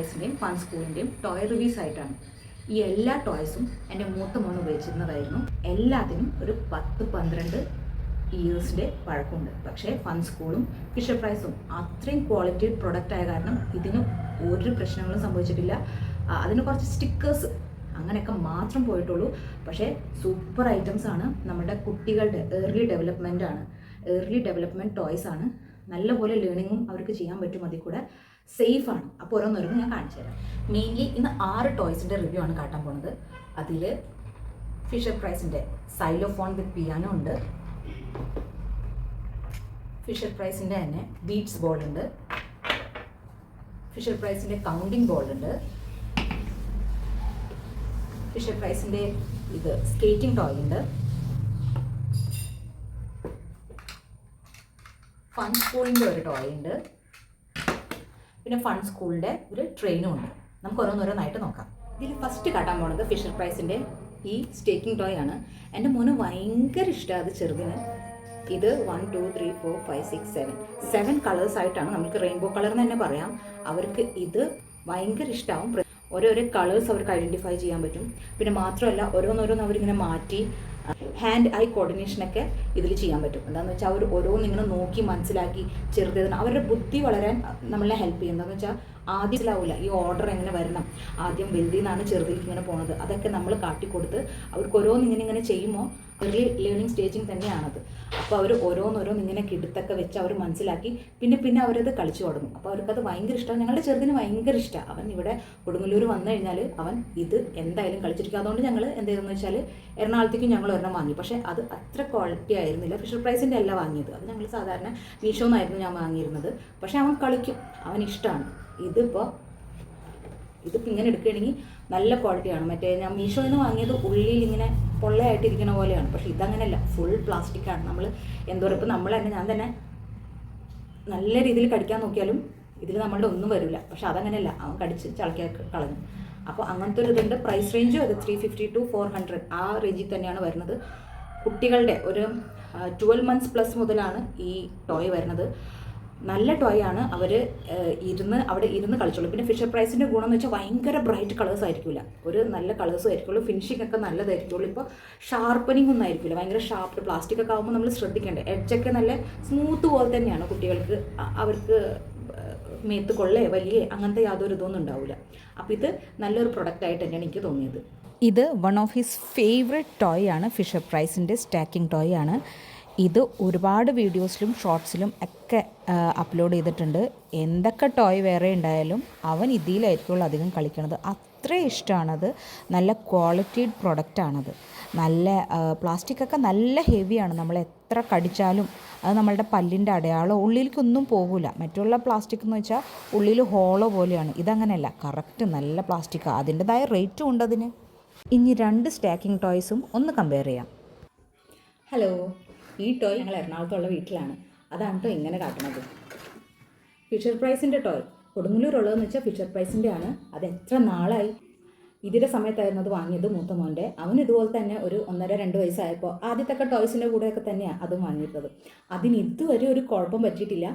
പ്രൈസിന്റെയും fun സ്കൂളിന്റെയും toy reviews ആയിട്ടാണ്. ഈ എല്ലാ ടോയ്സും എന്റെ മൂത്ത മോൻ ഉപയോഗിച്ചിരുന്നതായിരുന്നു. എല്ലാത്തിനും ഒരു പത്ത് പന്ത്രണ്ട് ഇയേഴ്സിന്റെ പഴക്കമുണ്ട്. പക്ഷേ ഫൺ സ്കൂളും ഫിഷർ പ്രൈസും അത്രയും ക്വാളിറ്റി പ്രൊഡക്റ്റ് ആയ കാരണം ഇതിന് ഒരു പ്രശ്നങ്ങളും സംഭവിച്ചിട്ടില്ല. അതിന് കുറച്ച് സ്റ്റിക്കേഴ്സ് അങ്ങനെയൊക്കെ മാത്രം പോയിട്ടുള്ളൂ. പക്ഷേ സൂപ്പർ ഐറ്റംസ് ആണ് നമ്മുടെ കുട്ടികളുടെ ഏർലി ഡെവലപ്മെന്റ് ആണ്. ഏർലി ഡെവലപ്മെന്റ് ടോയ്സ് ആണ്. നല്ലപോലെ ലേണിങ്ങും അവർക്ക് ചെയ്യാൻ പറ്റും അതിൽ കൂടെ. സേഫ് ആണ് അപ്പോൾ ഓരോന്നോരോന്ന് ഞാൻ കാണിച്ചു തരാം. മെയിൻലി ഇന്ന് ആറ് ടോയ്സിന്റെ റിവ്യൂ ആണ് കാട്ടാൻ പോണത്. അതിൽ ഫിഷർ പ്രൈസിന്റെ സൈലോഫോൺ വിത്ത് പിയാനോ ഉണ്ട്. ഫിഷർ പ്രൈസിന്റെ തന്നെ ബീറ്റ്സ് ബോൾ ഉണ്ട്. ഫിഷർ പ്രൈസിന്റെ കൗണ്ടിങ് ബോൾ ഉണ്ട്. ഫിഷർ പ്രൈസിന്റെ ഇത് സ്കേറ്റിംഗ് ടോയ് ഉണ്ട്. ഫൺ സ്കൂളിന്റെ ഒരു ടോയ് ഉണ്ട്. പിന്നെ ഫൺ സ്കൂളിന്റെ ഒരു ട്രെയിനും ഉണ്ട്. നമുക്ക് ഓരോന്നോരോന്നായിട്ട് നോക്കാം. ഇതിൽ ഫസ്റ്റ് കാട്ടാൻ പോണത് ഫിഷർ പ്രൈസിന്റെ ഈ സ്റ്റേക്കിംഗ് ടോയ് ആണ്. എന്റെ മോന് ഭയങ്കര ഇഷ്ടമാണ് അത് ചെറുതിന്. ഇത് one two three four five six seven seven colours ആയിട്ടാണ് നമുക്ക് റെയിൻബോ കളർ എന്ന് തന്നെ പറയാം. അവർക്ക് ഇത് ഭയങ്കര ഇഷ്ടമാവും ഓരോരോ കളേഴ്സ് അവർക്ക് ഐഡന്റിഫൈ ചെയ്യാൻ പറ്റും. പിന്നെ മാത്രമല്ല ഓരോന്നോരോന്ന് അവരിങ്ങനെ മാറ്റി ഹാൻഡ് ഐ കോർഡിനേഷനൊക്കെ ഇതിൽ ചെയ്യാൻ പറ്റും. എന്താണെന്ന് വെച്ചാൽ അവർ ഓരോന്ന് ഇങ്ങനെ നോക്കി മനസ്സിലാക്കി ചെറുതേതാണ് അവരുടെ ബുദ്ധി വളരാൻ നമ്മളെ ഹെൽപ്പ് ചെയ്യും. എന്താണെന്ന് വെച്ചാൽ ആദ്യം മനസ്സിലാവില്ല ഈ ഓർഡർ എങ്ങനെ വരണം. ആദ്യം വലുതിൽ നിന്നാണ് ചെറുതിലേക്ക് ഇങ്ങനെ പോണത്. അതൊക്കെ നമ്മൾ കാട്ടിക്കൊടുത്ത് അവർക്ക് ഓരോന്ന് ഇങ്ങനെ ഇങ്ങനെ ചെയ്യുമ്പോൾ ഏർലി ലേണിംഗ് സ്റ്റേജിങ് തന്നെയാണത്. അപ്പോൾ അവർ ഓരോന്നോരോന്ന് ഇങ്ങനെ കിടുത്തൊക്കെ വെച്ച് അവർ മനസ്സിലാക്കി. പിന്നെ പിന്നെ അവരത് കളിച്ചു തുടങ്ങും. അപ്പോൾ അവർക്കത് ഭയങ്കര ഇഷ്ടമാണ് ഞങ്ങളുടെ ചെറുതിന് ഭയങ്കര ഇഷ്ടമാണ് അവൻ ഇവിടെ കൊടുങ്ങല്ലൂർ വന്നു കഴിഞ്ഞാൽ അവൻ ഇത് എന്തായാലും കളിച്ചിരിക്കും. അതുകൊണ്ട് ഞങ്ങൾ എന്ത് ചെയ്തെന്ന് വെച്ചാൽ എറണാകുളത്തേക്കും ഞങ്ങൾ ഒരെണ്ണം വാങ്ങി. പക്ഷേ അത് അത്ര ക്വാളിറ്റി ആയിരുന്നില്ല. ഫിഷർ പ്രൈസിന്റെ അല്ല വാങ്ങിയത്. അത് ഞങ്ങൾ സാധാരണ മീഷോന്നായിരുന്നു ഞാൻ വാങ്ങിയിരുന്നത്. പക്ഷേ അവൻ കളിക്കും. അവൻ ഇഷ്ടമാണ് ഇതിപ്പോൾ ഇതിപ്പോൾ ഇങ്ങനെ എടുക്കുകയാണെങ്കിൽ നല്ല ക്വാളിറ്റിയാണ് മറ്റേ ഞാൻ മീഷോയിൽ നിന്ന് വാങ്ങിയത് ഉള്ളിൽ ഇങ്ങനെ പൊള്ളയായിട്ടിരിക്കുന്ന പോലെയാണ്. പക്ഷെ ഇതങ്ങനെയല്ല ഫുൾ പ്ലാസ്റ്റിക്കാണ് നമ്മൾ എന്തോരം ഇപ്പോൾ നമ്മൾ തന്നെ ഞാൻ തന്നെ നല്ല രീതിയിൽ കടിക്കാൻ നോക്കിയാലും ഇതിൽ നമ്മളുടെ ഒന്നും വരില്ല പക്ഷെ അതങ്ങനെയല്ല അവൻ കടിച്ച് ചളക്കി കളഞ്ഞു. അപ്പോൾ അങ്ങനത്തെ ഒരു ഇതുണ്ട്. പ്രൈസ് റേഞ്ച് അത് three fifty to four hundred ആ റേഞ്ചിൽ തന്നെയാണ് വരുന്നത്. കുട്ടികളുടെ ഒരു ട്വൽവ് മന്ത്സ് പ്ലസ് മുതലാണ് ഈ ടോയ് വരുന്നത്. നല്ല ടോയ് ആണ്. അവർ ഇരുന്ന് അവിടെ ഇരുന്ന് കളിച്ചോളൂ. പിന്നെ ഫിഷർ പ്രൈസിന്റെ ഗുണം എന്ന് വെച്ചാൽ ഭയങ്കര ബ്രൈറ്റ് കളേഴ്സ് ആയിരിക്കില്ല ഒരു നല്ല കളേഴ്സ് ആയിരിക്കുള്ളൂ. ഫിനിഷിംഗ് ഒക്കെ നല്ലതായിരിക്കുള്ളൂ. ഇപ്പോൾ ഷാർപ്പനിങ് ഒന്നും ആയിരിക്കില്ല ഭയങ്കര ഷാർപ്പ് പ്ലാസ്റ്റിക് ഒക്കെ ആകുമ്പോൾ നമ്മൾ ശ്രദ്ധിക്കേണ്ടത് എഡ്ജൊക്കെ നല്ല സ്മൂത്ത് പോലെ തന്നെയാണ് കുട്ടികൾക്ക്. അവർക്ക് മേത്ത് കൊള്ളേ വലിയ അങ്ങനത്തെ യാതൊരു ഇതൊന്നും ഉണ്ടാവില്ല അപ്പോൾ ഇത് നല്ലൊരു പ്രൊഡക്റ്റ് ആയിട്ട് തന്നെയാണ് എനിക്ക് തോന്നിയത്. ഇത് one of his favourite toy ആണ്. ഫിഷർ പ്രൈസിന്റെ സ്റ്റാക്കിംഗ് ടോയ് ആണ്. ഇത് ഒരുപാട് വീഡിയോസിലും ഷോർട്സിലും ഒക്കെ അപ്ലോഡ് ചെയ്തിട്ടുണ്ട്. എന്തൊക്കെ ടോയ് വേറെ ഉണ്ടായാലും അവൻ ഇതിലായിരിക്കുള്ളൂ അധികം കളിക്കണത്. അത്ര ഇഷ്ടമാണത്. നല്ല ക്വാളിറ്റീഡ് പ്രൊഡക്റ്റാണത് നല്ല പ്ലാസ്റ്റിക് ഒക്കെ നല്ല ഹെവിയാണ് നമ്മൾ എത്ര കടിച്ചാലും അത് നമ്മളുടെ പല്ലിന്റെ അടയാളം. ഉള്ളിലേക്കൊന്നും പോകില്ല മറ്റുള്ള പ്ലാസ്റ്റിക് എന്ന് വെച്ചാൽ ഉള്ളിൽ ഹോളോ പോലെയാണ്. ഇതങ്ങനെയല്ല. കറക്റ്റ് നല്ല പ്ലാസ്റ്റിക്കാണ് അതിന്റെതായ റേറ്റും ഉണ്ട് അതിന് ഇനി രണ്ട് സ്റ്റാക്കിംഗ് ടോയ്സും ഒന്ന് കമ്പയർ ചെയ്യാം. ഹലോ ഈ ടോയ് ഞങ്ങൾ എറണാകുളത്തുള്ള വീട്ടിലാണ്. അതാണ് കേട്ടോ ഇങ്ങനെ കാട്ടുന്നത് ഫിഷർ പ്രൈസിന്റെ ടോയ്. കൊടുങ്ങല്ലൂരുള്ളതെന്ന് വെച്ചാൽ ഫിഷർ പ്രൈസിന്റെ ആണ്. അത് എത്ര നാളായി? ഇതിന്റെ സമയത്തായിരുന്നു അത് വാങ്ങിയത് മൂത്ത മോന്റെ. അവൻ ഇതുപോലെ തന്നെ ഒരു ഒന്നര രണ്ട് വയസ്സായപ്പോൾ ആദ്യത്തൊക്കെ ടോയ്സിന്റെ കൂടെയൊക്കെ തന്നെയാണ് അതും വാങ്ങിയിരുന്നത്. അതിന് ഇതുവരെ ഒരു കുഴപ്പം പറ്റിയിട്ടില്ല.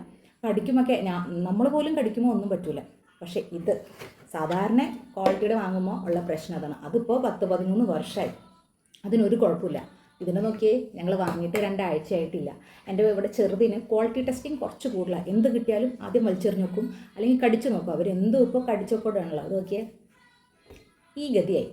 കടിക്കുമൊക്കെ ഞാൻ നമ്മൾ പോലും കടിക്കുമോ ഒന്നും പറ്റില്ല പക്ഷേ ഇത് സാധാരണ ക്വാളിറ്റിയുടെ വാങ്ങുമ്പോൾ ഉള്ള പ്രശ്നം അതാണ്. അതിപ്പോൾ പത്ത് പതിമൂന്ന് വർഷമായി അതിനൊരു കുഴപ്പമില്ല. ഇതിനെ നോക്കിയേ ഞങ്ങൾ വാങ്ങിയിട്ട് രണ്ടാഴ്ച ആയിട്ടില്ല എന്റെ ഇവിടെ ചെറുതിന് ക്വാളിറ്റി ടെസ്റ്റിംഗ് കുറച്ച് കൂടുതലാണ് എന്ത് കിട്ടിയാലും ആദ്യം വലിച്ചെറിഞ്ഞ് നോക്കും. അല്ലെങ്കിൽ കടിച്ചു നോക്കും. അവരെന്തും ഇപ്പോൾ കടിച്ചൊക്കെയാണല്ലോ അത് നോക്കിയേ. ഈ ഗതിയായി.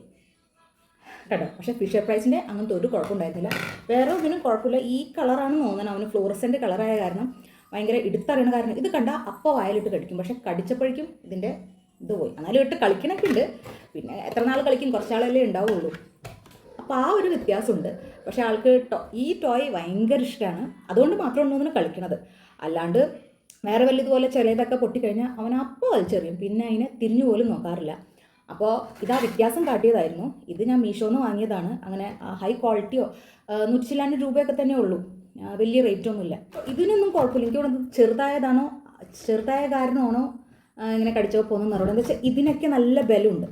കേട്ടോ പക്ഷേ ഫിഷർ പ്രൈസിന്റെ അങ്ങനത്തെ ഒരു കുഴപ്പമുണ്ടായിരുന്നില്ല. വേറെ ഒന്നിനും കുഴപ്പമില്ല. ഈ കളറാണെന്ന് തോന്നുന്നത് അവന് ഫ്ലോറസെന്റ് കളറായ കാരണം ഭയങ്കര എടുത്തറിയണ കാരണം. ഇത് കണ്ടാൽ അപ്പോൾ വായലിട്ട് കടിക്കും. പക്ഷേ കടിച്ചപ്പോഴേക്കും ഇതിന്റെ ഇത് പോയി. എന്നാലും ഇട്ട് കളിക്കണൊക്കെ ഉണ്ട്. പിന്നെ എത്ര നാൾ കളിക്കും? കുറച്ചാളല്ലേ ഉണ്ടാവുള്ളൂ. അപ്പോൾ ആ ഒരു വ്യത്യാസമുണ്ട്. പക്ഷേ ആൾക്ക് ടോ ഈ ടോയ് ഭയങ്കര ഇഷ്ടമാണ്. അതുകൊണ്ട് മാത്രമാണ് അതിന് കളിക്കണത്. അല്ലാണ്ട് വേറെ വല്ലതുപോലെ ചിലതൊക്കെ പൊട്ടിക്കഴിഞ്ഞാൽ അവൻ അപ്പോൾ വലിച്ചെറിയും പിന്നെ അതിനെ തിരിഞ്ഞു പോലും നോക്കാറില്ല. അപ്പോൾ ഇതാ വ്യത്യാസം കാട്ടിയതായിരുന്നു. ഇത് ഞാൻ മീഷോന്ന് വാങ്ങിയതാണ്. അങ്ങനെ ഹൈ ക്വാളിറ്റിയോ നൂറ്റി ചില്ലാണ്ട് രൂപയൊക്കെ തന്നെ ഉള്ളൂ. വലിയ റേറ്റൊന്നുമില്ല ഇതിനൊന്നും കുഴപ്പമില്ല. എനിക്ക് തോന്നുന്നത് ചെറുതായതാണോ ചെറുതായ കാരണമാണോ ഇങ്ങനെ കടിച്ചോ പോകുന്നതെന്ന് പറയുന്നത് എന്താ വെച്ചാൽ ഇതിനൊക്കെ നല്ല ബലമുണ്ട്.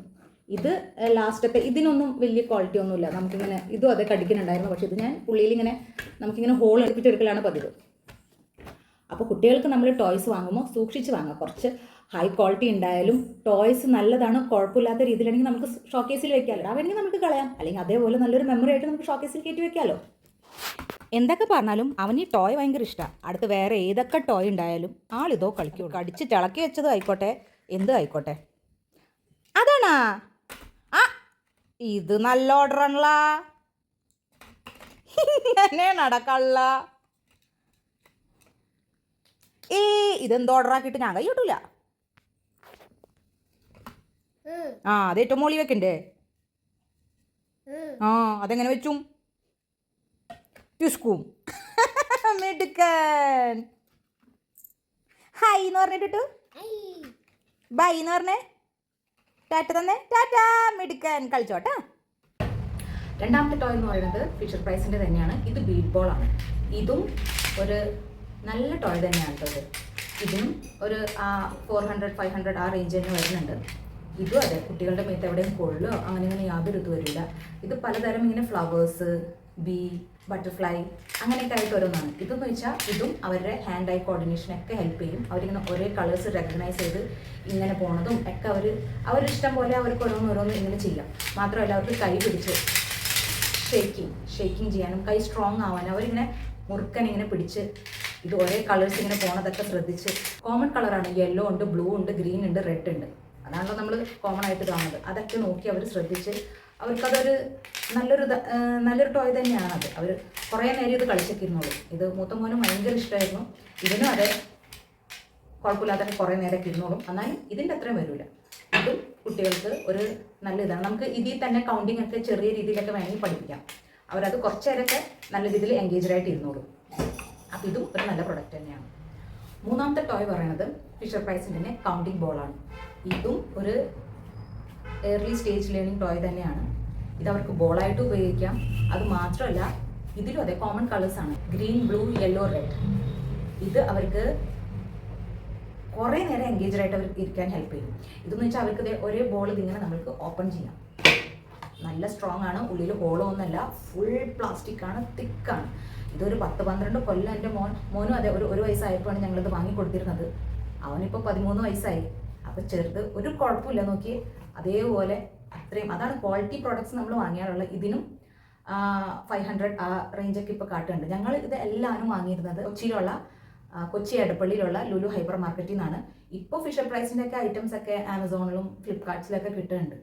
ഇത് ലാസ്റ്റത്തെ ഇതിനൊന്നും വലിയ ക്വാളിറ്റി ഒന്നുമില്ല. നമുക്കിങ്ങനെ ഇതും അതേ കടിക്കുന്നുണ്ടായിരുന്നു. പക്ഷേ ഇത് ഞാൻ പുള്ളിയിൽ ഇങ്ങനെ നമുക്കിങ്ങനെ ഹോൾ എടുപ്പിച്ചെടുക്കലാണ് പതിവ്. അപ്പോൾ കുട്ടികൾക്ക് നമ്മൾ ടോയ്സ് വാങ്ങുമ്പോൾ സൂക്ഷിച്ച് വാങ്ങുക. കുറച്ച് ഹൈ ക്വാളിറ്റി ഉണ്ടായാലും ടോയ്സ് നല്ലതാണ് കുഴപ്പമില്ലാത്ത രീതിയിലാണെങ്കിൽ നമുക്ക് ഷോക്കേസിൽ വെക്കാമല്ലോ. അതാണെങ്കിൽ നമുക്ക് കളയാം. അല്ലെങ്കിൽ അതേപോലെ നല്ലൊരു മെമ്മറി ആയിട്ട് നമുക്ക് ഷോക്കേസിൽ കയറ്റി വെക്കാമല്ലോ. എന്തൊക്കെ പറഞ്ഞാലും അവന് ഈ ടോയ് ഭയങ്കര ഇഷ്ടമാണ് അടുത്ത് വേറെ ഏതൊക്കെ ടോയ് ഉണ്ടായാലും ആളിതോ കളിക്കും. കടിച്ച് തിളക്കി വെച്ചത് ആയിക്കോട്ടെ എന്ത് ആയിക്കോട്ടെ. അതാണാ? ഇത് നല്ല ഓർഡറാണല്ല. ഇങ്ങനെ നടക്കള്ള ഏ ഇതെന്ത് ഓർഡറാക്കിയിട്ട് ഞാൻ കൈ ആ അത് ഏറ്റവും മോളി വെക്കണ്ടേ? ആ അതെങ്ങനെ വെച്ചും? യുസ്കും മിടുക്കൻ. ഹായ് എന്ന് പറഞ്ഞിട്ടു ബൈ എന്ന് പറഞ്ഞേ? ടാറ്റ തന്നെ. ടാറ്റ. മിടുക്കൻ കളിച്ചോട്ടാ. രണ്ടാമത്തെ ടോയ് എന്ന് പറയുന്നത് ഫിഷർ പ്രൈസിന്റെ തന്നെയാണ്. ഇത് ബീറ്റ് ബോൾ ആണ്. ഇതും ഒരു നല്ല ടോയ് തന്നെയാണ് ഇത്. ഇതും ഒരു ഫോർ ഹൺഡ്രഡ് ഫൈവ് ഹൺഡ്രഡ് ആ റേഞ്ച് തന്നെ വരുന്നുണ്ട്. ഇതും അതെ കുട്ടികളുടെ മേത്ത് എവിടെയും കൊള്ളോ അങ്ങനെ ഇങ്ങനെ യാതൊരു ഇത് വരില്ല. ഇത് പലതരം ഇങ്ങനെ ഫ്ലവേഴ്സ് ബീ ബട്ടർഫ്ലൈ അങ്ങനെയൊക്കെ ആയിട്ട് ഓരോന്നാണ്. ഇതെന്ന് വെച്ചാൽ ഇതും അവരുടെ ഹാൻഡ് ഐ കോർഡിനേഷനൊക്കെ ഹെൽപ്പ് ചെയ്യും. അവരിങ്ങനെ ഒരേ കളേഴ്സ് റെക്കഗ്നൈസ് ചെയ്ത് ഇങ്ങനെ പോണതും ഒക്കെ അവർ അവരിഷ്ടം പോലെ അവർക്ക് ഓരോന്ന് ഓരോന്ന് ഇങ്ങനെ ചെയ്യാം. മാത്രമല്ല അവർക്ക് കൈ പിടിച്ച് ഷേക്കിങ് ഷേക്കിങ് ചെയ്യാനും കൈ സ്ട്രോങ് ആവാനും അവരിങ്ങനെ മുറുക്കൻ ഇങ്ങനെ പിടിച്ച് ഇത് ഒരേ കളേഴ്സ് ഇങ്ങനെ പോണതൊക്കെ ശ്രദ്ധിച്ച് കോമൺ കളറാണ് യെല്ലോ ഉണ്ട് ബ്ലൂ ഉണ്ട് ഗ്രീൻ ഉണ്ട് റെഡ് ഉണ്ട്. അതാണല്ലോ നമ്മൾ കോമൺ ആയിട്ട് കാണുന്നത്. അതൊക്കെ നോക്കി അവർ ശ്രദ്ധിച്ച് അവർക്കതൊരു നല്ലൊരു നല്ലൊരു ടോയ് തന്നെയാണ് അത്. അവർ കുറേ നേരം ഇത് കളിച്ചൊക്കെ ഇത് മൂത്ത മോനും ഭയങ്കര ഇഷ്ടമായിരുന്നു ഇതിനും അതെ കുഴപ്പമില്ലാതെ കുറേ നേരമൊക്കെ ഇരുന്നോളും. എന്നാലും ഇതിന്റെ അത്രയും വരില്ല അതും കുട്ടികൾക്ക് ഒരു നല്ല ഇതാണ്. നമുക്ക് ഇതിൽ തന്നെ കൗണ്ടിങ് ഒക്കെ ചെറിയ രീതിയിലൊക്കെ വേണമെങ്കിൽ പഠിപ്പിക്കാം. അവരത് കുറച്ച് നേരമൊക്കെ നല്ല രീതിയിൽ എൻഗേജ്ഡ് ആയിട്ട് ഇരുന്നോളും. അപ്പോൾ ഇതും ഒരു നല്ല പ്രൊഡക്റ്റ് തന്നെയാണ്. മൂന്നാമത്തെ ടോയ് പറയണത് ഫിഷർ പ്രൈസിന്റെ തന്നെ കൗണ്ടിങ് ബോളാണ് ഇതും ഒരു ഏർലി സ്റ്റേജ് ലേണിംഗ് ടോയ് തന്നെയാണ്. ഇത് അവർക്ക് ബോളായിട്ട് ഉപയോഗിക്കാം. അത് മാത്രമല്ല ഇതിലും അതെ കോമൺ കളേഴ്സ് ആണ്. ഗ്രീൻ ബ്ലൂ യെല്ലോ റെഡ് ഇത് അവർക്ക് കുറേ നേരം എൻഗേജ്ഡ് ആയിട്ട് അവർക്ക് ഇരിക്കാൻ ഹെൽപ്പ് ചെയ്യും. ഇതെന്ന് വെച്ചാൽ അവർക്ക് ഒരേ ബോൾ ഇതിങ്ങനെ നമുക്ക് ഓപ്പൺ ചെയ്യാം. നല്ല സ്ട്രോങ് ആണ്. ഉള്ളിൽ ഹോളോ ഒന്നല്ല ഫുൾ പ്ലാസ്റ്റിക് ആണ് തിക്കാണ് ഇതൊരു പത്ത് പന്ത്രണ്ട് കൊല്ലം എന്റെ മോൻ മോനും അതെ ഒരു ഒരു വയസ്സായപ്പോഴാണ് ഞങ്ങളിത് വാങ്ങിക്കൊടുത്തിരുന്നത്. അവനിപ്പോൾ പതിമൂന്ന് വയസ്സായി. അപ്പോൾ ചെറുത് ഒരു കുഴപ്പമില്ല നോക്കി അതേപോലെ അത്രയും അതാണ് ക്വാളിറ്റി പ്രോഡക്ട്സ് നമ്മൾ വാങ്ങിയാറുള്ളത്. ഇതിനും ഫൈവ് ഹൺഡ്രഡ് ആ റേഞ്ചൊക്കെ ഇപ്പോൾ കാട്ടുന്നുണ്ട്. ഞങ്ങൾ ഇത് എല്ലാവരും വാങ്ങിയിരുന്നത് കൊച്ചിയിലുള്ള കൊച്ചി എടപ്പള്ളിയിലുള്ള ലുലു ഹൈപ്പർ മാർക്കറ്റിൽ നിന്നാണ്. ഇപ്പോൾ ഫിഷർ പ്രൈസിന്റെ ഒക്കെ ഐറ്റംസ് ഒക്കെ ആമസോണിലും ഫ്ലിപ്കാർട്ട്സിലൊക്കെ കിട്ടുന്നുണ്ട്.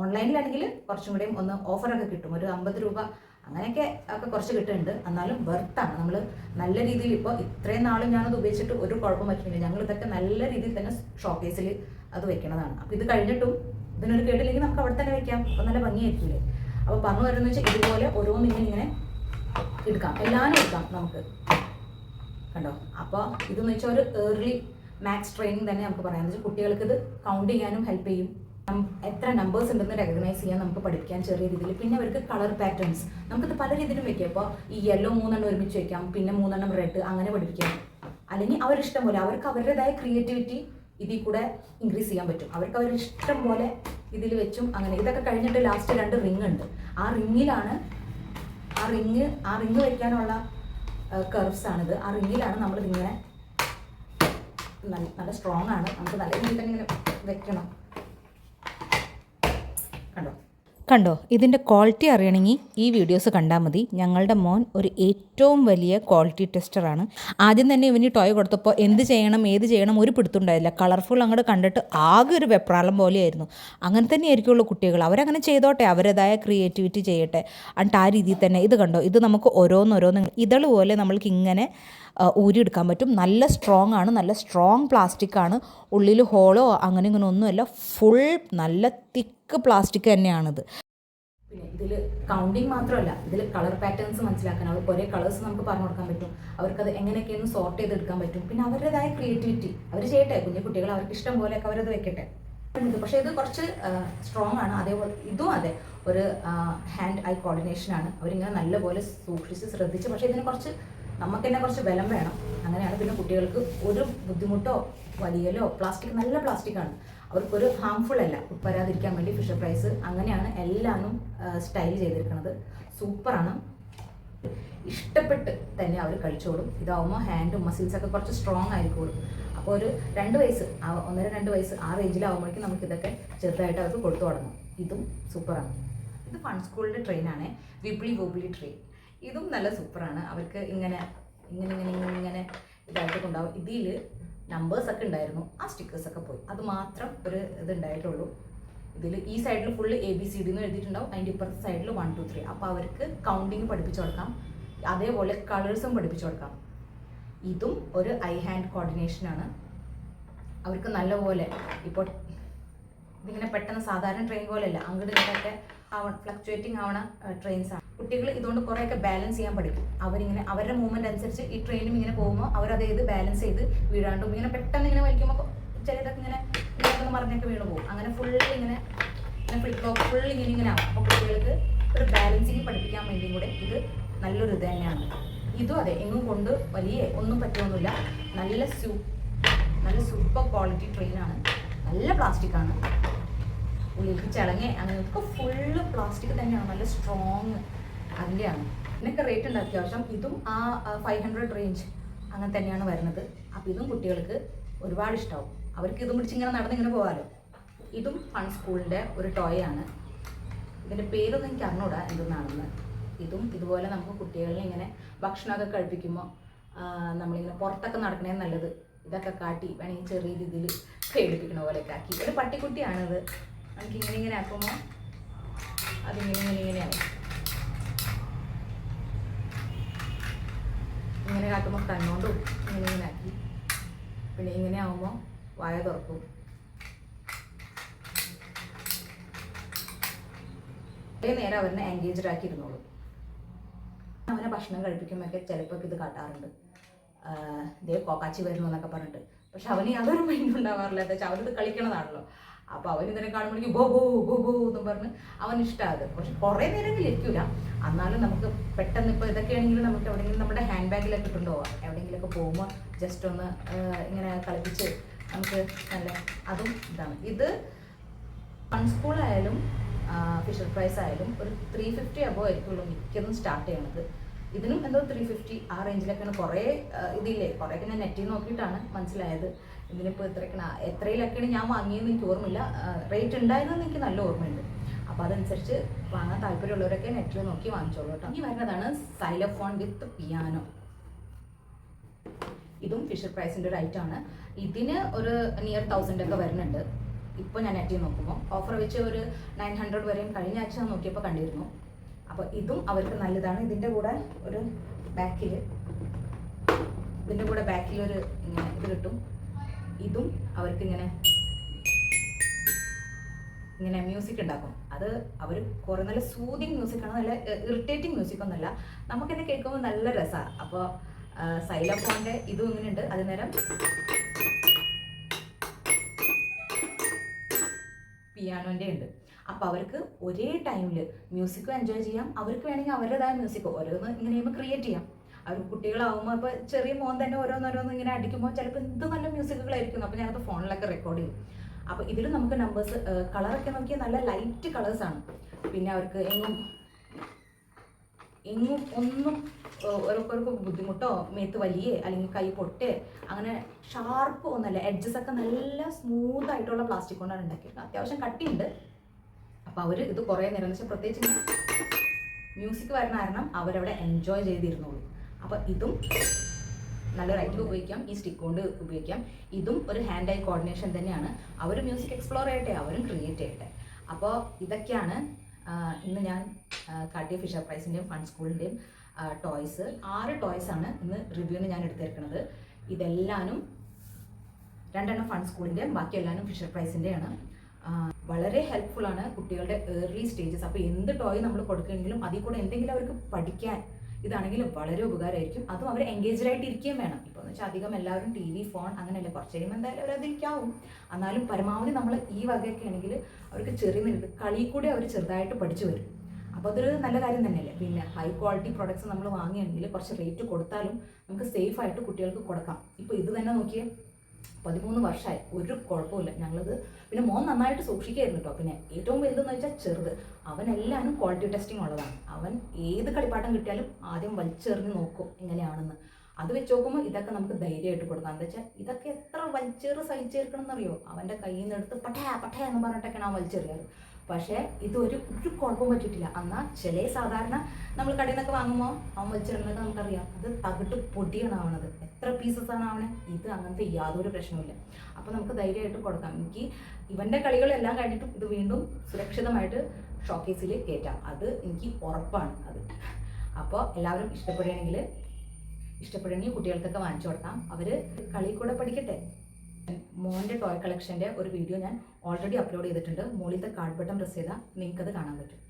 ഓൺലൈനിലാണെങ്കിൽ കുറച്ചും കൂടെയും ഒന്ന് ഓഫറൊക്കെ കിട്ടും. ഒരു അമ്പത് രൂപ അങ്ങനെയൊക്കെ ഒക്കെ കുറച്ച് കിട്ടുന്നുണ്ട്. എന്നാലും വെർത്താണ് നമ്മൾ നല്ല രീതിയിൽ ഇപ്പോൾ ഇത്രയും നാളും ഞാനത് ഉപയോഗിച്ചിട്ട് ഒരു കുഴപ്പം പറ്റുന്നില്ല ഞങ്ങൾ ഇതൊക്കെ നല്ല രീതിയിൽ തന്നെ ഷോക്കേസിൽ അത് വെക്കണതാണ്. അപ്പോൾ ഇത് കഴിഞ്ഞിട്ടും ഇതിനൊരു കേട്ടില്ലെങ്കിൽ നമുക്ക് അവിടെ തന്നെ വെക്കാം. അപ്പോൾ നല്ല ഭംഗിയായിരിക്കില്ലേ അപ്പോൾ പറഞ്ഞു വരുന്നത് വെച്ചാൽ ഇതുപോലെ ഓരോന്നും ഇങ്ങനെ എടുക്കാം. എല്ലാവരും എടുക്കാം നമുക്ക്. കണ്ടോ? അപ്പോൾ ഇതെന്ന് വെച്ചാൽ ഒരു ഏർലി മാത്സ് ട്രെയിനിങ് തന്നെ നമുക്ക് പറയാം. വെച്ചാൽ കുട്ടികൾക്ക് ഇത് കൗണ്ട് ചെയ്യാനും ഹെൽപ്പ് ചെയ്യും. എത്ര നമ്പേഴ്സ് ഉണ്ടെന്ന് റെക്കഗ്നൈസ് ചെയ്യാൻ നമുക്ക് പഠിക്കാൻ ചെറിയ രീതിയിൽ. പിന്നെ അവർക്ക് കളർ പാറ്റേൺസ് നമുക്കിത് പല രീതിയിലും വെക്കാം. ഇപ്പോൾ ഈ യെല്ലോ മൂന്നെണ്ണം ഒരുമിച്ച് വെക്കാം. പിന്നെ മൂന്നെണ്ണം റെഡ് അങ്ങനെ പഠിപ്പിക്കാം. അല്ലെങ്കിൽ അവരിഷ്ടം പോലെ അവർക്ക് അവരുടേതായ ക്രിയേറ്റിവിറ്റി ഇതിൽ കൂടെ ഇൻക്രീസ് ചെയ്യാൻ പറ്റും. അവർക്ക് അവർ ഇഷ്ടം പോലെ ഇതിൽ വെച്ചും അങ്ങനെ. ഇതൊക്കെ കഴിഞ്ഞിട്ട് ലാസ്റ്റ് രണ്ട് റിങ് ഉണ്ട്. ആ റിങ്ങിലാണ് ആ റിങ് ആ റിങ് വയ്ക്കാനുള്ള കർവ്സ് ആണിത്. ആ റിങ്ങിലാണ് നമ്മൾ നല്ല നല്ല സ്ട്രോങ് ആണ്. നമുക്ക് നല്ല രീതിയിൽ തന്നെ ഇങ്ങനെ വെക്കണം. കണ്ടോ? കണ്ടോ ഇതിന്റെ ക്വാളിറ്റി അറിയണമെങ്കിൽ ഈ വീഡിയോസ് കണ്ടാൽ മതി. ഞങ്ങളുടെ മോൻ ഒരു ഏറ്റവും വലിയ ക്വാളിറ്റി ടെസ്റ്ററാണ് ആദ്യം തന്നെ ഇവന് ടോയ് കൊടുത്തപ്പോൾ എന്ത് ചെയ്യണം ഏത് ചെയ്യണം ഒരു പിടുത്തുണ്ടായില്ല കളർഫുൾ അങ്ങോട്ട് കണ്ടിട്ട് ആകെ ഒരു വെപ്രാളം പോലെയായിരുന്നു. അങ്ങനെ തന്നെ ആയിരിക്കുള്ളൂ കുട്ടികൾ. അവരങ്ങനെ ചെയ്തോട്ടെ അവരേതായ ക്രിയേറ്റിവിറ്റി ചെയ്യട്ടെ. എന്നിട്ട് ആ രീതിയിൽ തന്നെ ഇത് കണ്ടോ ഇത് നമുക്ക് ഓരോന്നോരോന്ന് ഇതൾ പോലെ നമ്മൾക്ക് ഇങ്ങനെ ഊരിയെടുക്കാൻ പറ്റും. നല്ല സ്ട്രോങ് ആണ് നല്ല സ്ട്രോങ് പ്ലാസ്റ്റിക് ആണ്. ഉള്ളിൽ ഹോളോ അങ്ങനെ ഇങ്ങനെ ഒന്നുമല്ല ഫുൾ നല്ല തിക്ക് പ്ലാസ്റ്റിക് തന്നെയാണിത്. പിന്നെ ഇതിൽ കൗണ്ടിങ് മാത്രമല്ല ഇതിൽ കളർ പാറ്റേൺസ് മനസ്സിലാക്കാൻ അവർക്ക് ഒരേ കളേഴ്സ് നമുക്ക് പറഞ്ഞു കൊടുക്കാൻ പറ്റും. അവർക്കത് എങ്ങനെയൊക്കെയൊന്ന് സോർട്ട് ചെയ്തെടുക്കാൻ പറ്റും. പിന്നെ അവരുടേതായ ക്രിയേറ്റിവിറ്റി അവർ ചെയ്യട്ടെ കുഞ്ഞു കുട്ടികൾ അവർക്ക് ഇഷ്ടം പോലെയൊക്കെ അവരത് വെക്കട്ടെ. പക്ഷേ ഇത് കുറച്ച് സ്ട്രോങ് ആണ്. അതേപോലെ ഇതും അതെ ഒരു ഹാൻഡ് ഐ കോർഡിനേഷൻ ആണ്. അവരിങ്ങനെ നല്ലപോലെ സൂക്ഷിച്ച് ശ്രദ്ധിച്ച് പക്ഷേ ഇതിന് കുറച്ച് നമുക്ക് തന്നെ കുറച്ച് ബലം വേണം. അങ്ങനെയാണ് പിന്നെ കുട്ടികൾക്ക് ഒരു ബുദ്ധിമുട്ടോ വലിയലോ പ്ലാസ്റ്റിക് നല്ല പ്ലാസ്റ്റിക് ആണ്. അവർക്കൊരു ഹാംഫുൾ അല്ല. വരാതിരിക്കാൻ വേണ്ടി ഫിഷർ പ്രൈസ് അങ്ങനെയാണ് എല്ലാവരും സ്റ്റൈൽ ചെയ്തിരിക്കുന്നത് സൂപ്പറാണ്. ഇഷ്ടപ്പെട്ട് തന്നെ അവർ കഴിച്ചോളും. ഇതാവുമ്പോൾ ഹാൻഡും മസിൽസൊക്കെ കുറച്ച് സ്ട്രോങ് ആയിക്കോളും അപ്പോൾ ഒരു രണ്ട് വയസ്സ് ഒന്നര രണ്ട് വയസ്സ് ആ റേഞ്ചിലാവുമ്പോഴേക്കും നമുക്ക് ഇതൊക്കെ ചെറുതായിട്ട് അവർക്ക് കൊടുത്തു തുടങ്ങും. ഇതും സൂപ്പറാണ്. ഇത് ഫൺ സ്കൂളിന്റെ ട്രെയിനാണ് വിപ്ലി ഗോബിളി ട്രെയിൻ ഇതും നല്ല സൂപ്പറാണ്. അവർക്ക് ഇങ്ങനെ ഇങ്ങനെ ഇങ്ങനെ ഇങ്ങനെ ഇതായിട്ട് കൊണ്ടാവും ഇതിൽ നമ്പേഴ്സ് ഒക്കെ ഉണ്ടായിരുന്നു. ആ സ്റ്റിക്കേഴ്സ് ഒക്കെ പോയി. അത് മാത്രം ഒരു ഇത് ഉണ്ടായിട്ടുള്ളൂ. ഇതിൽ ഈ സൈഡിൽ full A B C D എന്ന് എഴുതിയിട്ടുണ്ടാവും. അതിന്റെ ഇപ്പുറത്തെ സൈഡിൽ വൺ ടു ത്രീ അപ്പോൾ അവർക്ക് കൗണ്ടിങ് പഠിപ്പിച്ചു കൊടുക്കാം. അതേപോലെ കളേഴ്സും പഠിപ്പിച്ചു കൊടുക്കാം. ഇതും ഒരു ഐ ഹാൻഡ് കോർഡിനേഷനാണ് അവർക്ക് നല്ലപോലെ ഇപ്പോൾ ഇതിങ്ങനെ പെട്ടെന്ന് സാധാരണ ട്രെയിൻ പോലെയല്ല. അങ്ങോട്ട് ഇങ്ങോട്ടൊക്കെ ആവണം ഫ്ലക്ച്വേറ്റിംഗ് ആവണ ട്രെയിൻസ് ആണ്. കുട്ടികൾ ഇതുകൊണ്ട് കുറേയൊക്കെ ബാലൻസ് ചെയ്യാൻ പഠിക്കും. അവരിങ്ങനെ അവരുടെ മൂവ്മെന്റ് അനുസരിച്ച് ഈ ട്രെയിനും ഇങ്ങനെ പോകുമ്പോൾ അവരത് ചെയ്ത് ബാലൻസ് ചെയ്ത് വീഴാണ്ടും. ഇങ്ങനെ പെട്ടെന്ന് ഇങ്ങനെ വലിക്കുമ്പോൾ ചിലതൊക്കെ ഇങ്ങനെ ഇങ്ങനെ മറിഞ്ഞൊക്കെ വീണ് പോകും. അങ്ങനെ ഫുള്ള് ഇങ്ങനെ ഫ്ലിപ്പ് ഫുൾ ഇങ്ങനെ ഇങ്ങനെ ആവും. അപ്പോൾ കുട്ടികൾക്ക് ഒരു ബാലൻസിങ് പഠിപ്പിക്കാൻ വേണ്ടിയും കൂടെ ഇത് നല്ലൊരു ഇത് തന്നെയാണ്. ഇതും അതെ എങ്ങും കൊണ്ട് വലിയ ഒന്നും പറ്റുമൊന്നുമില്ല നല്ല സൂ നല്ല സൂപ്പർ ക്വാളിറ്റി ട്രെയിനാണ് നല്ല പ്ലാസ്റ്റിക് ആണ്. ഉള്ളിലേക്ക് ചിളങ്ങി അങ്ങനെയൊക്കെ ഫുള്ള് പ്ലാസ്റ്റിക് തന്നെയാണ്. നല്ല സ്ട്രോങ് അതിന്റെയാണ് ഇതിനൊക്കെ റേറ്റ് ഉണ്ട് അത്യാവശ്യം. ഇതും ആ ഫൈവ് ഹൺഡ്രഡ് റേഞ്ച് അങ്ങനെ തന്നെയാണ് വരുന്നത്. അപ്പോൾ ഇതും കുട്ടികൾക്ക് ഒരുപാട് ഇഷ്ടമാവും അവർക്ക് ഇതും പിടിച്ച് ഇങ്ങനെ നടന്ന് ഇങ്ങനെ പോകാമല്ലോ ഇതും ഫൺ സ്കൂളിന്റെ ഒരു ടോയ് ആണ്. ഇതിന്റെ പേരൊന്നും എനിക്ക് അറിഞ്ഞൂടാ എന്തെന്നാണെന്ന്. ഇതും ഇതുപോലെ നമുക്ക് കുട്ടികളിൽ ഇങ്ങനെ ഭക്ഷണമൊക്കെ കഴിപ്പിക്കുമ്പോൾ നമ്മളിങ്ങനെ പുറത്തൊക്കെ നടക്കണേ നല്ലത്. ഇതൊക്കെ കാട്ടി വേണമെങ്കിൽ ചെറിയ രീതിയിൽ പേടിപ്പിക്കണ പോലെയൊക്കെ ആക്കി. ഒരു പട്ടിക്കുട്ടിയാണിത്. നമുക്ക് ഇങ്ങനെ ഇങ്ങനെ ആക്കുമ്പോൾ അതിങ്ങനെ ഇങ്ങനെ ഇങ്ങനെയാവും ഇങ്ങനെ കാട്ടുമ്പോൾ കണ്ണോണ്ടും ഇങ്ങനെ ഇങ്ങനെ ആക്കി. പിന്നെ ഇങ്ങനെ ആവുമ്പോൾ വായ തുറക്കും. കുറേ നേരം അവരെ എൻഗേജ്ഡ് ആക്കി ഇരുന്നോളൂ. അവനെ ഭക്ഷണം കഴിപ്പിക്കുമ്പോഴൊക്കെ ചിലപ്പോൾ ഇത് കാട്ടാറുണ്ട്. ദേ കോക്കാച്ചി വരുന്നു എന്നൊക്കെ പറഞ്ഞിട്ട്. പക്ഷെ അവന് യാതൊരു മൈൻഡ് ഉണ്ടാവാറില്ല. എന്താ വെച്ചാൽ അവനിത് കളിക്കണതാണല്ലോ. അപ്പോൾ അവൻ ഇതിനെ കാണുമ്പോഴേക്കും ബോ ബോ ബോ ബോ പറഞ്ഞ് അവൻ ഇഷ്ടമാകും പക്ഷെ കുറേ നേരം ലഭിക്കൂല എന്നാലും നമുക്ക് പെട്ടെന്ന് ഇപ്പോൾ ഇതൊക്കെയാണെങ്കിൽ നമുക്ക് എവിടെയെങ്കിലും നമ്മുടെ ഹാൻഡ് ബാഗിലൊക്കെ ഇട്ടുണ്ടോവാം എവിടെയെങ്കിലുമൊക്കെ പോകുമ്പോൾ ജസ്റ്റ് ഒന്ന് ഇങ്ങനെ കളിപ്പിച്ച് നമുക്ക് നല്ല അതും ഇതാണ്. ഇത് ഫൺ ഫിഷർ പ്രൈസ് ആയാലും ഒരു ത്രീ ഫിഫ്റ്റി അബോ ആയിരിക്കുള്ളൂ മിക്കതും സ്റ്റാർട്ട് ചെയ്യണത്. ഇതിനും എന്തോ ത്രീ ഫിഫ്റ്റി ആ റേഞ്ചിലൊക്കെയാണ് കുറേ ഇതില്ലേ? കുറേയൊക്കെ ഞാൻ നെറ്റിൽ നോക്കിയിട്ടാണ് മനസ്സിലായത്. ഇതിനിപ്പോൾ എത്രയൊക്കെയാണ് എത്രയിലൊക്കെയാണ് ഞാൻ വാങ്ങിയെന്ന് എനിക്ക് ഓർമ്മയില്ല. റേറ്റ് ഉണ്ടായിരുന്നെന്ന് എനിക്ക് നല്ല ഓർമ്മയുണ്ട്. അപ്പോൾ അതനുസരിച്ച് വാങ്ങാൻ താല്പര്യമുള്ളവരൊക്കെ നെറ്റിൽ നോക്കി വാങ്ങിച്ചോളൂ കേട്ടോ. ഇനി വരുന്നതാണ് സൈലഫോൺ വിത്ത് പിയാനോ ഇതും ഫിഷർ പ്രൈസിന്റെ ഒരു ഐറ്റമാണ് ഇതിന് ഒരു നിയർ തൗസൻഡ് ഒക്കെ വരുന്നുണ്ട്. ഇപ്പോൾ ഞാൻ നെറ്റിൽ നോക്കുമ്പോൾ ഓഫർ വെച്ച് ഒരു നയൻ ഹൺഡ്രഡ് വരെയും കഴിഞ്ഞ ആഴ്ച നോക്കിയപ്പോൾ കണ്ടിരുന്നു. അപ്പോൾ ഇതും അവർക്ക് നല്ലതാണ്. ഇതിന്റെ കൂടെ ഒരു ബാക്കിൽ ഇതിന്റെ കൂടെ ബാക്കിൽ ഒരു ഇത് കിട്ടും. ഇതും അവർക്ക് ഇങ്ങനെ മ്യൂസിക് ഉണ്ടാക്കും. അത് അവർ കുറേ നല്ല സൂതിങ് മ്യൂസിക്കാണ് നല്ല ഇറിറ്റേറ്റിംഗ് മ്യൂസിക് ഒന്നുമല്ല. നമുക്കെന്നെ കേൾക്കുമ്പോൾ നല്ല രസമാണ് അപ്പോൾ സൈലഫോണിന്റെ ഇതും ഇങ്ങനെയുണ്ട്. അത് നേരം പിയാനോന്റെ ഉണ്ട്. അപ്പോൾ അവർക്ക് ഒരേ ടൈമിൽ മ്യൂസിക്കും എൻജോയ് ചെയ്യാം. അവർക്ക് വേണമെങ്കിൽ അവരുടേതായ മ്യൂസിക് ഓരോന്ന് ഇങ്ങനെ ക്രിയേറ്റ് ചെയ്യാം. അവർ കുട്ടികളാവുമ്പോൾ ഇപ്പോൾ ചെറിയ മോൻ തന്നെ ഓരോന്നോരോന്ന് ഇങ്ങനെ അടിക്കുമ്പോൾ ചിലപ്പോൾ ഇത് നല്ല മ്യൂസിക്കുകളായിരിക്കും. അപ്പോൾ ഞാനത് ഫോണിലൊക്കെ റെക്കോർഡ് ചെയ്യും. അപ്പോൾ ഇതിൽ നമുക്ക് നമ്പേഴ്സ് കളറൊക്കെ നോക്കിയാൽ നല്ല ലൈറ്റ് കളേഴ്സാണ് പിന്നെ അവർക്ക് എങ്ങും എങ്ങും ഒന്നും ഓരോക്കോർക്ക് ബുദ്ധിമുട്ടോ മേത്ത് വലിയ അല്ലെങ്കിൽ കൈ പൊട്ടേ അങ്ങനെ ഷാർപ്പ് ഒന്നല്ല എഡ്ജസ് ഒക്കെ നല്ല സ്മൂത്ത് ആയിട്ടുള്ള പ്ലാസ്റ്റിക് കൊണ്ടാണ് ഉണ്ടാക്കിയത് അത്യാവശ്യം കട്ടിയുണ്ട്. അപ്പോൾ അവർ ഇത് കുറേ നേരം വെച്ചാൽ പ്രത്യേകിച്ച് മ്യൂസിക് വരുന്ന കാരണം അവരവിടെ എൻജോയ് ചെയ്തിരുന്നോളൂ. അപ്പോൾ ഇതും നല്ല റൈറ്റ് ഉപയോഗിക്കാം. ഈ സ്റ്റിക്ക് കൊണ്ട് ഉപയോഗിക്കാം. ഇതും ഒരു ഹാൻഡ് ഐ കോർഡിനേഷൻ തന്നെയാണ്. അവർ മ്യൂസിക് എക്സ്പ്ലോർ ചെയ്യട്ടെ അവരും ക്രിയേറ്റ് ചെയ്യട്ടെ. അപ്പോൾ ഇതൊക്കെയാണ് ഇന്ന് ഞാൻ കാട്ടിയ ഫിഷർ പ്രൈസിന്റെയും ഫൺ സ്കൂളിന്റെയും ടോയ്സ് ആറ് ടോയ്സ് ആണ് ഇന്ന് റിവ്യൂവിന് ഞാൻ എടുത്തിരിക്കുന്നത് ഇതെല്ലാനും രണ്ടെണ്ണം ഫൺ സ്കൂളിന്റെയും ബാക്കി എല്ലാനും ഫിഷർ പ്രൈസിന്റെയാണ് വളരെ ഹെൽപ്ഫുൾ ആണ് കുട്ടികളുടെ ഏർലി സ്റ്റേജസ് അപ്പോൾ എന്ത് ടോയ് നമ്മൾ കൊടുക്കുകയാണെങ്കിലും അതിൽ കൂടെ എന്തെങ്കിലും അവർക്ക് പഠിക്കാൻ ഇതാണെങ്കിലും വളരെ ഉപകാരമായിരിക്കും. അതും അവർ എൻഗേജ്ഡ് ആയിട്ട് ഇരിക്കുകയും വേണം. ഇപ്പോൾ എന്ന് വെച്ചാൽ അധികം എല്ലാവരും ടി വി ഫോൺ അങ്ങനെയല്ല. കുറച്ച് കഴിയുമ്പോൾ എന്തായാലും അവർ അതിരിക്കാവും. എന്നാലും പരമാവധി നമ്മൾ ഈ വകയൊക്കെ ആണെങ്കിൽ അവർക്ക് ചെറിയ നിരക്ക് കളി കൂടി അവർ ചെറുതായിട്ട് പഠിച്ചു വരും. അപ്പോൾ അതൊരു നല്ല കാര്യം തന്നെയല്ലേ. പിന്നെ ഹൈ ക്വാളിറ്റി പ്രൊഡക്ട്സ് നമ്മൾ വാങ്ങുകയാണെങ്കിൽ കുറച്ച് റേറ്റ് കൊടുത്താലും നമുക്ക് സേഫ് ആയിട്ട് കുട്ടികൾക്ക് കൊടുക്കാം. ഇപ്പോൾ ഇത് തന്നെ നോക്കിയേ. പതിമൂന്ന് വർഷമായി ഒരു കുഴപ്പമില്ല ഞങ്ങളത് പിന്നെ മോൻ നന്നായിട്ട് സൂക്ഷിക്കായിരുന്നു കേട്ടോ പിന്നെ ഏറ്റവും വലുതെന്ന് വെച്ചാൽ ചെറുത്. അവനെല്ലാവരും ക്വാളിറ്റി ടെസ്റ്റിംഗ് ഉള്ളതാണ്. അവൻ ഏത് കളിപ്പാട്ടം കിട്ടിയാലും ആദ്യം വലിച്ചെറിഞ്ഞ് നോക്കും എങ്ങനെയാണെന്ന്. അത് വെച്ച് നോക്കുമ്പോൾ ഇതൊക്കെ നമുക്ക് ധൈര്യമായിട്ട് കൊടുക്കാം. എന്താ വെച്ചാൽ ഇതൊക്കെ എത്ര വലിച്ചേറ് സഹിച്ചേർക്കണം എന്നറിയോ അവന്റെ കയ്യിൽ നിന്ന് എടുത്ത് പട്ടേ പട്ടേ എന്ന് പറഞ്ഞിട്ടൊക്കെയാണ് ആ വലിച്ചെറിയാറ്. പക്ഷേ ഇത് ഒരു കുഴപ്പം പറ്റിയിട്ടില്ല. എന്നാൽ ചില സാധാരണ നമ്മൾ കടയിൽ നിന്നൊക്കെ വാങ്ങുമ്പോൾ അവൻ വലിച്ചെറിഞ്ഞതൊക്കെ നമുക്കറിയാം. അത് തകിട്ട് പൊടിയാണ് ആവണത്. എത്ര പീസസ് ആണ് ആവണേ? ഇത് അങ്ങനത്തെ യാതൊരു പ്രശ്നവുമില്ല. അപ്പോൾ നമുക്ക് ധൈര്യമായിട്ട് കൊടുക്കാം. എനിക്ക് ഇവന്റെ കളികളെല്ലാം കഴിഞ്ഞിട്ടും ഇത് വീണ്ടും സുരക്ഷിതമായിട്ട് ഷോക്കേസിൽ കയറ്റാം അത് എനിക്ക് ഉറപ്പാണ് അത്. അപ്പോൾ എല്ലാവരും ഇഷ്ടപ്പെടുകയാണെങ്കിൽ ഇഷ്ടപ്പെടുകയാണെങ്കിൽ കുട്ടികൾക്കൊക്കെ വാങ്ങിച്ചു കൊടുക്കാം. അവർ കളി കൂടെ പഠിക്കട്ടെ? മോന്റെ ടോയ് കളക്ഷന്റെ ഒരു വീഡിയോ ഞാൻ ഓൾറെഡി അപ്ലോഡ് ചെയ്തിട്ടുണ്ട്. മുകളിലത്തെ കാർഡ് ബട്ടൺ പ്രസ് ചെയ്താൽ നിങ്ങൾക്കത് കാണാൻ പറ്റും.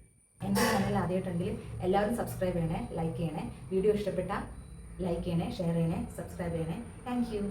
എന്റെ ചാനൽ ആദ്യമായിട്ടുണ്ടെങ്കിൽ എല്ലാവരും സബ്സ്ക്രൈബ് ചെയ്യണേ ലൈക്ക് ചെയ്യണേ. വീഡിയോ ഇഷ്ടപ്പെട്ട ലൈക്ക് ചെയ്യണേ ഷെയർ ചെയ്യണേ സബ്സ്ക്രൈബ് ചെയ്യണേ. Thank you